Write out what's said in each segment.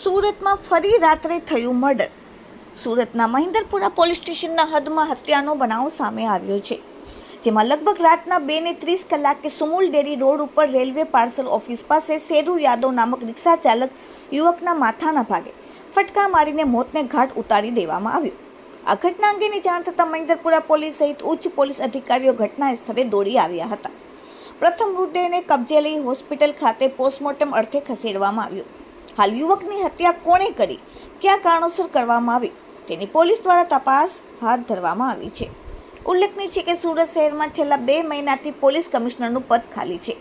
સુરતમાં ફરી રાત્રે થયું મર્ડર. સુરતના મહિન્દરપુરા પોલીસ સ્ટેશનના હદમાં હત્યાનો બનાવ સામે આવ્યો છે, જેમાં લગભગ રાતના બે ને ત્રીસ કલાકે સુમુલ ડેરી રોડ ઉપર રેલવે પાર્સલ ઓફિસ પાસે શેરુ યાદવ નામક રિક્ષા ચાલક યુવકના માથાના ભાગે ફટકા મારીને મોતને ઘાટ ઉતારી દેવામાં આવ્યો. આ ઘટના અંગેની જાણ થતાં મહિન્દરપુરા પોલીસ સહિત ઉચ્ચ પોલીસ અધિકારીઓ ઘટના સ્થળે દોડી આવ્યા હતા. પ્રથમ મૃતદેહને કબજે લઈ હોસ્પિટલ ખાતે પોસ્ટમોર્ટમ અર્થે ખસેડવામાં આવ્યો. હાલ યુવકની હત્યા કોણે કરી? કયા કારણોસર કરવામાં આવી? તેની પોલીસ દ્વારા તપાસ હાથ ધરવામાં આવી છે. ઉલ્લેખનીય છે કે સુરત શહેરમાં છેલ્લા બે મહિનાથી પોલીસ કમિશનરનું પદ ખાલી છે.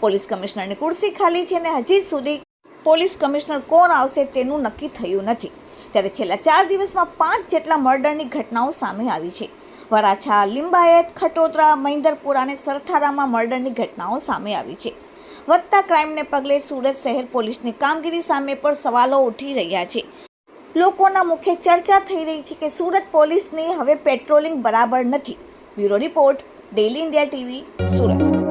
પોલીસ કમિશનરની કુર્સી ખાલી છે અને હજી સુધી પોલીસ કમિશનર કોણ આવશે તેનું નક્કી થયું નથી. ત્યારે છેલ્લા ચાર દિવસમાં પાંચ જેટલા મર્ડરની ઘટનાઓ સામે આવી છે. વરાછા, લિંબાયત, ખટોદરા મહિન્દરપુરા અને સરથારામાં મર્ડરની ઘટનાઓ સામે આવી છે. વધતા ક્રાઇમને પગલે સુરત શહેર પોલીસની કામગીરી સામે પણ સવાલો ઉઠી રહ્યા છે. લોકોના મુખે ચર્ચા થઈ રહી છે કે સુરત પોલીસની હવે પેટ્રોલિંગ બરાબર નથી. Bureau report daily India TV, Surat.